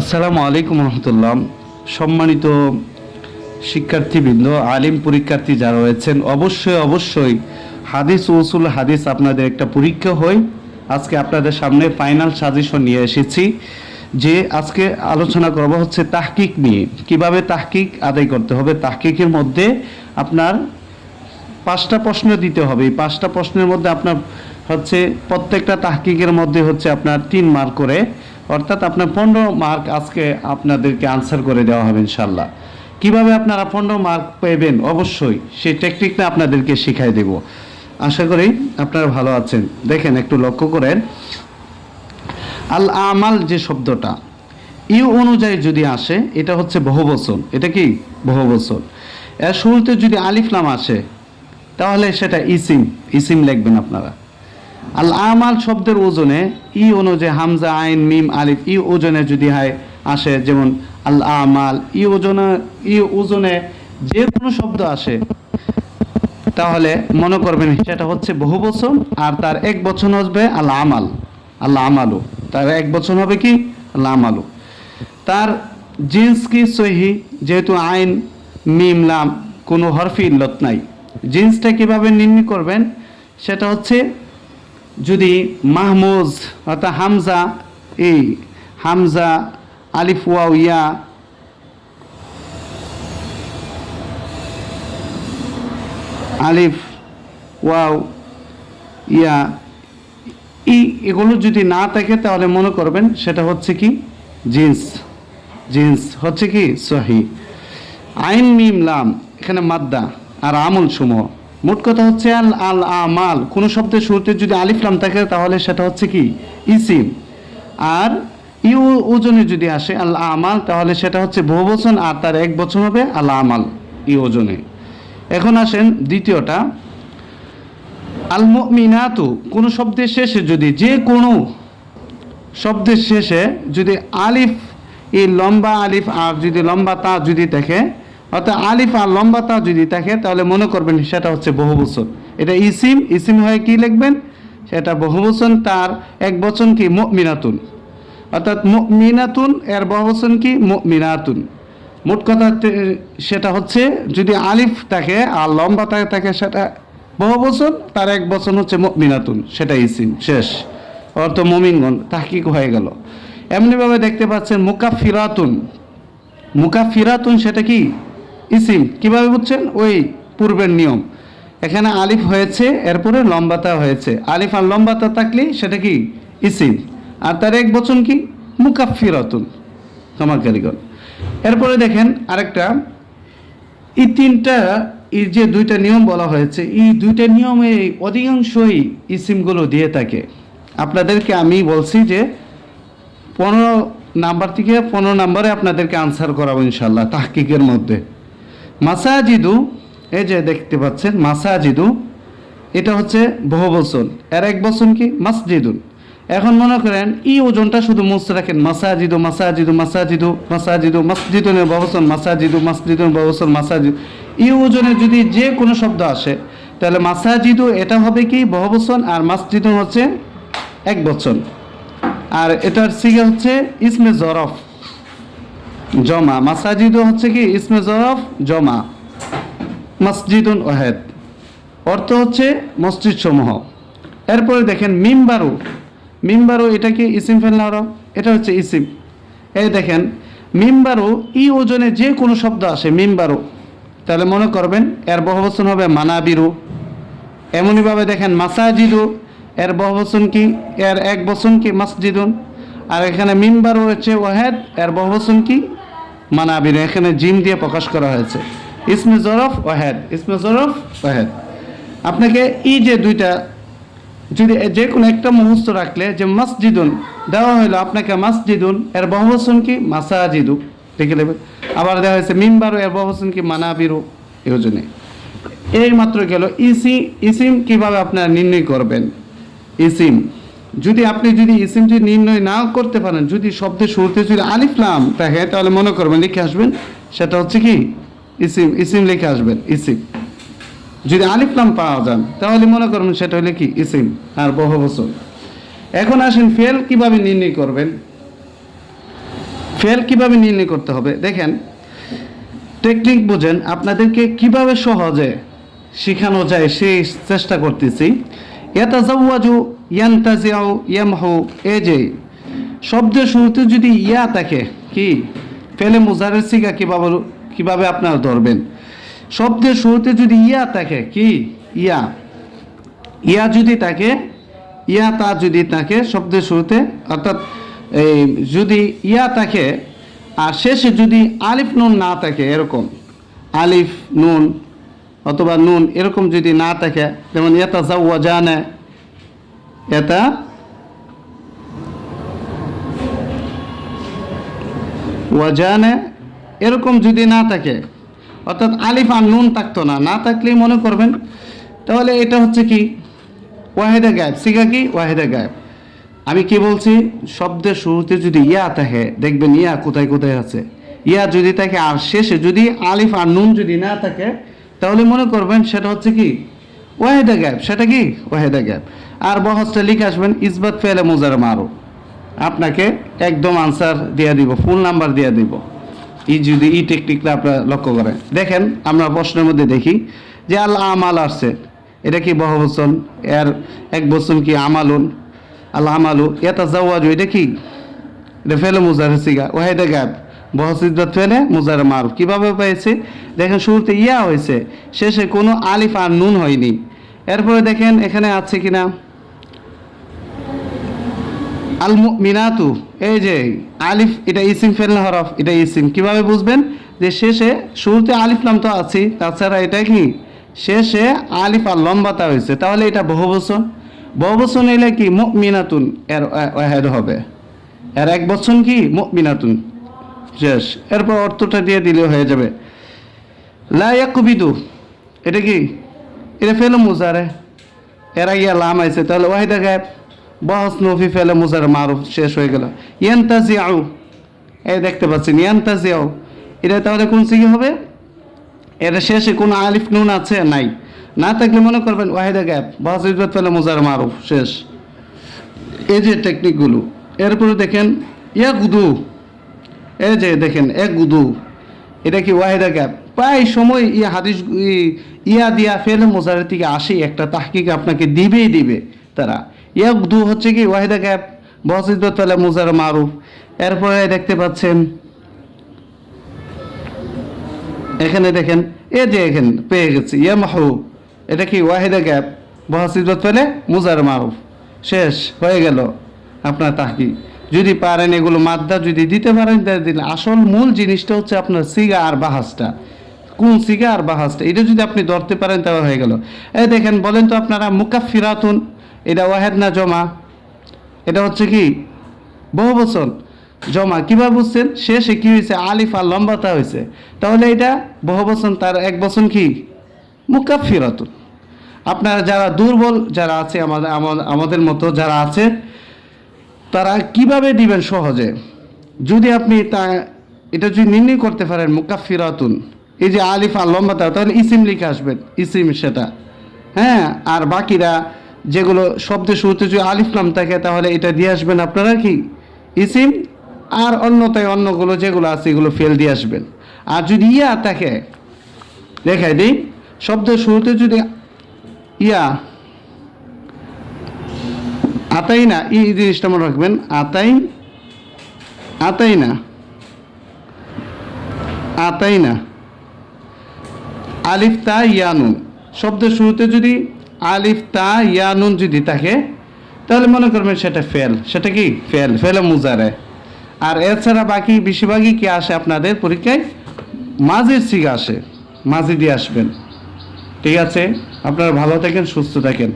আসসালামু আলাইকুম রহমতুল্লাহ। সম্মানিত শিক্ষার্থীবৃন্দ, আলিম পরীক্ষার্থী যারা রয়েছেন, অবশ্যই অবশ্যই হাদিস ও উসুল হাদিস আপনাদের একটা পরীক্ষা হয় আজকে আপনাদের সামনে ফাইনাল সাজেশন নিয়ে এসেছি, যে আজকে আলোচনা করব হচ্ছে তাহকিক নিয়ে। কীভাবে তাহকিক আদায় করতে হবে? তাহকিকের মধ্যে আপনার পাঁচটা প্রশ্ন দিতে হবে। পাঁচটা প্রশ্নের মধ্যে আপনার হচ্ছে প্রত্যেকটা তাহকিকের মধ্যে হচ্ছে আপনার তিন মার্ক করে অর্থাৎ আপনার পনেরো মার্ক আজকে আপনাদেরকে আনসার করে দেওয়া হবে ইনশাল্লাহ। কীভাবে আপনারা পনেরো মার্ক পেবেন অবশ্যই সেই টেকনিকটা আপনাদেরকে শিখাই দেব। আশা করি আপনারা ভালো আছেন। দেখেন, একটু লক্ষ্য করেন। আল আমাল যে শব্দটা, ইউ অনুযায়ী যদি আসে, এটা হচ্ছে বহুবচন। এটা কি? বহুবচন। এর শুরুতে যদি আলিফলাম আসে, তাহলে সেটা ইসিম। ইসিম লিখবেন আপনারা। আল আমাল শব্দের ওজনে ই অনুযায়ী হামজা, আইন, মিম, আলিফ, ই ওজনে যদি হয়, আসে যেমন আল আমাল, ই ওজনে ই ওজনে যে কোনো শব্দ আসে, তাহলে মনে করবেন সেটা হচ্ছে বহু বচন আর তার এক বচন হবে আল্লাহ আমাল আল্লাহ আমালু। তার এক বচন হবে কি? আল্লাহ আমালু। তার জিন্স কি সহি? যেহেতু আইন, মিম, লাম কোনো হরফি ইল্লত নাই। জিন্সটা কীভাবে নির্ণয় করবেন? সেটা হচ্ছে যদি মাহমুজ অর্থাৎ হামজা, এই হামজা, আলিফ, ওয়াও, ইয়া আলিফ, ওয়াও, ইয়া ই এগুলো যদি না থাকে তাহলে মনে করবেন সেটা হচ্ছে কি? জিন্স। জিন্স হচ্ছে কি? সহি। আইন, মিম, লাম, এখানে মাদ্দা আর আমল সমূহ। মোট কথা হচ্ছে আল আল আমাল কোনো শব্দের শুরুতে যদি আলিফ, লাম থাকে, তাহলে সেটা হচ্ছে কি? ইসিম। আর ইউ, ওজনে যদি আসে, আল আমাল তাহলে সেটা হচ্ছে বহুবচন, আর তার এক বছর হবে আল আমাল ই, ওজনে। এখন আসেন দ্বিতীয়টা। আল মিনাতু কোনো শব্দের শেষে যদি, যে কোনো শব্দের শেষে যদি আলিফ, এই লম্বা আলিফ, আর যদি লম্বা তা যদি থাকে অর্থাৎ আলিফ আর লম্বা তা যদি থাকে, তাহলে মনে করবেন সেটা হচ্ছে বহুবচন। এটা ইসিম ইসিম হয়ে কি লিখবেন? সেটা বহুবচন, তার এক বচন কি? মিনাতুন অর্থাৎ মিনাতুন এর বহুবচন কি? মিনাতুন মোট কথা সেটা হচ্ছে যদি আলিফ থাকে আর লম্বা থাকে থাকে, সেটা বহু বচন তার এক বচন হচ্ছে মিনাতুন সেটা ইসিম, শেষ। অর্থ মমিনগণ, তাহকিক হয়ে গেল। এমনিভাবে দেখতে পাচ্ছেন মুকাফিরাতুন। মুকাফিরাতুন সেটা কি? ইসিম, কীভাবে বুঝছেন? ওই পূর্বের নিয়ম। এখানে আলিফ হয়েছে, এরপরে লম্বাতা হয়েছে। আলিফ আর লম্বাতা থাকলেই সেটা কি? ইসিম। আর তার এক বচন কি? মুকাফিরাতুন ক্ষমা কারিগর এরপরে দেখেন আরেকটা। এই তিনটা, এই যে দুইটা নিয়ম বলা হয়েছে, এই দুইটা নিয়মে অধিকাংশই ইসিমগুলো দিয়ে থাকে। আপনাদেরকে আমি বলছি যে, পনেরো নাম্বার থেকে পনেরো নাম্বারে আপনাদেরকে আনসার করাবো ইনশাল্লাহ তাহকিকের মধ্যে। মাসাজিদু, এই যে দেখতে পাচ্ছেন, মাসাজিদু, এটা হচ্ছে বহু বচন এর এক বচন কি? মাসজিদুন। এখন মনে করেন ই ওজনটা শুধু মুছে রাখেন। মাসাজিদু মাসাজিদু মাসাজিদু মাসাজিদু মাসজিদুনের বহুবচন মাসাজিদু, মাসজিদুন বহুবচন মাসাজিদু। ই ওজনে যদি যে কোনো শব্দ আসে, তাহলে মাসাজিদু এটা হবে কি? বহুবচন আর মাসজিদুন হচ্ছে এক বচন আর এটার সিগে হচ্ছে ইসমে জরফ। জমা। মাসাজিদও হচ্ছে কি? ইসমে জরফ জমা। মসজিদুন ওহেদ অর্থ হচ্ছে মসজিদ সমূহ এরপরে দেখেন মিমবারু। মিমবারু এটা কি? ইসিম ফেলনার এটা হচ্ছে ইসিম। এই দেখেন, মিমবারু ই ওজনে যে কোনো শব্দ আসে, মিমবারু। তাহলে মনে করবেন, এর বহুবচন হবে মানাবিরু। এমনইভাবে দেখেন, মাসাজিদু, এর বহুবচন কি? এর এক বচন কি? মসজিদুন। আর এখানে মিমবার হচ্ছে ওয়াহেদ, এর বহুবচন কি? মানাবির, এখানে জিম দিয়ে প্রকাশ করা হয়েছে। ইসমে জরফ ওয়াহেদ ইসমে জরফ ওয়াহেদ আপনাকে এই যে দুইটা, যদি যে কোনো একটা মুহূর্ত রাখলে যে মসজিদুন, দেওয়া হলো আপনাকে মসজিদুন, এর বহুবচন কি? মাসাজিদু। দেখে নেবেন আবার দেওয়া হয়েছে মিমবারু, এর বহুবচন কি? মানাবিরু। জন্যে। এই মাত্র গেল। ইসি, ইসিম কীভাবে আপনারা নির্ণয় করবেন? ইসিম। যদি আপনি যদি ইসিমটি নির্ণয় না করতে পারেন, যদি শব্দের শুরুতে যদি আলিফলাম থাকে, তাহলে মনে করবেন, লিখে আসবেন, সেটা হচ্ছে কি? ইসিম ইসিম লিখে আসবেন, ইসিম। যদি আলিফলাম পাওয়া যান, তাহলে মনে করবেন সেটা হলে কি? ইসিম, আর বহু বছর। এখন আসেন, ফেল কীভাবে নির্ণয় করবেন? ফেল কীভাবে নির্ণয় করতে হবে? দেখেন, টেকনিক বোঝেন, আপনাদেরকে কীভাবে সহজে শেখানো যায়, সেই চেষ্টা করতেছি। ইয়াতাজাওয়াজু, ইয়ান্তাজিউ, ইয়ামহু এ যে, শব্দের শুরুতে যদি ইয়া থাকে, কি? ফেলে মুজারের সিগা কীভাবে কীভাবে আপনারা ধরবেন? শব্দের শুরুতে যদি ইয়া থাকে, কি? ইয়া। ইয়া যদি থাকে, ইয়া তা যদি থাকে, শব্দের শুরুতে, অর্থাৎ এই যদি ইয়া থাকে, আর শেষে যদি আলিফ নুন না থাকে, এরকম, আলিফ নুন অথবা নুন, এরকম যদি না থাকে, যেমন এটা যাওয়া জানে এটা ওয়াজানে, এরকম যদি না থাকে, অর্থাৎ আলিফ আর নুন থাকতো না না থাকলেই মনে করবেন, তাহলে এটা হচ্ছে কি? ওয়াহেদা গায়েব। সিগা কি? ওয়াহেদা গায়েব। আমি কি বলছি? শব্দের শুরুতে যদি ইয়া থাকে, দেখবেন ইয়া কোথায় কোথায় আছে? ইয়া যদি থাকে আর শেষে যদি আলিফ আর নুন যদি না থাকে তাহলে মনে করবেন সেটা হচ্ছে কি? ওয়াহেদা গায়েব সেটা কি? ওয়াহেদা গায়েব আর বহসটা লিখে আসবেন, ইসবাত ফেলে মোজার মারো আপনাকে একদম আনসার দিয়ে দিব ফুল নাম্বার দিয়ে দিব। এই যদি এই টেকনিকটা আপনারা লক্ষ্য করেন। দেখেন, আমরা প্রশ্নের মধ্যে দেখি যে আল্লাহ আমাল আসছে। এটা কি বহবচন এর এক বচন কি আমালুন? আল্লাহ আমালু এটা জাওয়াজু এটা কি? এটা ফেলে মুজার সিগা ওয়াহেদে গাব বহসিদ্দত ফেলে মুজার মারুফ। কীভাবে পেয়েছে? দেখেন শুরুতে ইয়া হয়েছে, শেষে কোনো আলিফ আর নুন হয়নি। এরপরে দেখেন এখানে আছে কিনা? আল মিনাতু এই যে আলিফ, এটা ইসিম ফেলনা হরফ, এটা ইসিম। কীভাবে বুঝবেন? যে শেষে, শুরুতে আলিফ নাম তো আছে তাছাড়া এটা কি? শেষে আলিফ আর লম্বাতা হয়েছে। তাহলে এটা বহুবচন বহুবচন এলে কি মিনাতুন এর হবে? এর এক বচন কি মিনাতুন শেষ। এরপর অর্থটা দিয়ে দিলে হয়ে যাবে। লাইয়াকুবিদু এটা কি? এটা ফেলো মুজারে। এর আগে লাম আইছে, তাহলে ওয়াহিদা গায়েব। বহস নফি ফেলে মুজার, মারুফ শেষ হয়ে গেল। ইয়ান্তাজি আউ এই দেখতে পাচ্ছেন ইয়ান্তাজি আউ এটা তাহলে কোন সিগি হবে? এর শেষে কোনো আলিফ নুন আছে? নাই। না থাকলে মনে করবেন ওয়াহিদা গ্যাপ বহস ইজবত ফেলে মুজার, মারুফ, শেষ। এই যে টেকনিকগুলো এরপরে দেখেন ইয়া গুদু এই যে দেখেন, এক গুদু, এটা কি ওয়াহিদা গ্যাপ? প্রায় সময় ইয়া হাদিস ইয়া দিয়া ফেল মোজারের থেকে আসেই একটা তাহকিক আপনাকে দিবেই দিবে তারা। ইয়া গুদু হচ্ছে কি ওয়াহিদা গ্যাপ বসিদ্দত ফেলে মোজার মারুফ। এরপরে দেখতে পাচ্ছেন, এখানে দেখেন এ যে এখানে পেয়ে গেছি, ইয়া মাহু এটা কি ওয়াহিদা গ্যাপ বহাসিদত ফেলে মুজার মারুফ। শেষ, হয়ে গেল আপনার তাহকি যদি পারেন এগুলো মাদ্দা যদি দিতে পারেন, তাহলে দিন আসল মূল জিনিসটা হচ্ছে আপনার সিগা আর বাহাসটা। কোন সিগা আর বাহাসটা? এটা যদি আপনি ধরতে পারেন, তাহলে হয়ে গেল। এই দেখেন, বলেন তো আপনারা মুকাফিরাতুন এটা ওয়াহেদ না জমা? এটা হচ্ছে কি? বহু বছর জমা। কীভাবে বুঝছেন? শেষে কি হয়েছে? আলিফ আর লম্বাতা হয়েছে। তাহলে এটা বহু বছর, তার এক বছর কি? মুকাফিরাতুন আপনারা যারা দুর্বল, যারা আছে, আমাদের আমাদের মতো যারা আছে তারা কীভাবে দিবেন সহজে? যদি আপনি তা, এটা যদি নির্ণয় করতে পারেন মুকাফিরাতুন এই যে আলিফ আর লম্বাতা তাহলে ইসিম লিখে আসবেন, ইসিম সেটা। হ্যাঁ আর বাকিরা যেগুলো শব্দের শুরুতে যদি আলিফ নাম থাকে, তাহলে এটা দিয়ে আসবেন আপনারা কি? ইসিম আর অন্যতায় অন্যগুলো যেগুলো আছে, এগুলো ফেল দিয়ে আসবেন। আর যদি ইয়া থাকে, দেখাই দিই শব্দের শুরুতে যদি ইয়া আতাই না এই জিনিসটা মনে রাখবেন, আতাই আতাই না আতাই না। আলিফ, তা ইয়ানুন শব্দের শুরুতে যদি আলিফ, তা ইয়ানুন যদি থাকে, তাহলে মনে করবেন সেটা ফেল। সেটা কি? ফেল। ফেলে মুজারে। আর এছাড়া বাকি বেশিরভাগই কি আসে আপনাদের পরীক্ষায়? মাঝের সিগা আসে। মাঝে দিয়ে আসবেন। ঠিক আছে? আপনারা ভালো থাকেন, সুস্থ থাকেন।